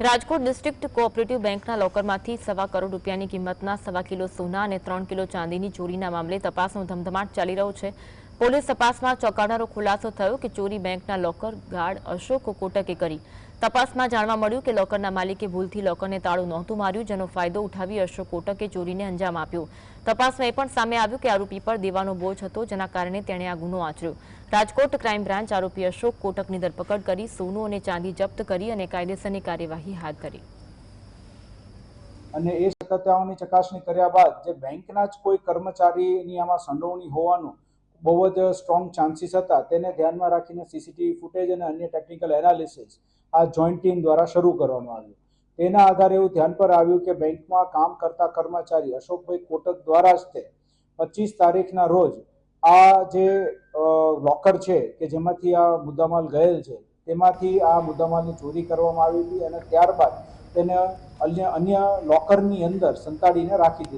Rajkot district cooperative બેંકના લોકરમાંથી સવા કરોડ રૂપિયાની કિંમતના સવા કિલો સોના અને ત્રણ કિલો ચાંદીની ચોરીના મામલે તપાસનો ધમધમાટ ચાલી રહ્યો છે. પોલીસ તપાસમાં ચોંકાવનારો ખુલાસો થયો કે ચોરી બેંકના લોકર ગાર્ડ અશોક કોટકે કરી. તપાસમાં જાણવા મળ્યું કે લોકરના માલિકે ભૂલથી લોકરને તાળું નહોતું માર્યું, જેનો ફાયદો ઉઠાવી અશોક કોટકે ચોરીને અંજામ આપ્યો. તપાસમાં એ પણ સામે આવ્યું કે આરોપી પર દેવાનો બોજ હતો, જેના કારણે તેણે આ ગુનો આચર્યો. રાજકોટ ક્રાઇમ બ્રાન્ચ આરોપી અશોક કોટકની ધરપકડ કરી, સોનું અને ચાંદી જપ્ત કરી અને કાયદેસરની કાર્યવાહી હાથ ધરી. અને એ શક્યતાઓની ચકાસણી કર્યા બાદ જે બેંકના જ કોઈ કર્મચારીની આમાં સંડોવણી હોવાનું બહુ જ સ્ટ્રોંગ ચાન્સીસ હતા. તેને ધ્યાનમાં રાખીને સીસીટીવી ફૂટેજ અને અન્ય ટેકનિકલ એનાલિસિસ આ જોઈન્ટ ટીમ દ્વારા શરૂ કરવામાં આવ્યું. તેના આધારે એવું ધ્યાન પર આવ્યું કે બેંકમાં કામ કરતા કર્મચારી અશોકભાઈ કોટક દ્વારા જ તે પચીસ તારીખના રોજ આ જે લોકર છે કે જેમાંથી આ મુદ્દામાલ ગયેલ છે, તેમાંથી આ મુદ્દામાલની ચોરી કરવામાં આવી હતી અને ત્યારબાદ તેને અન્ય અન્ય લોકરની અંદર સંતાડીને રાખી દીધી.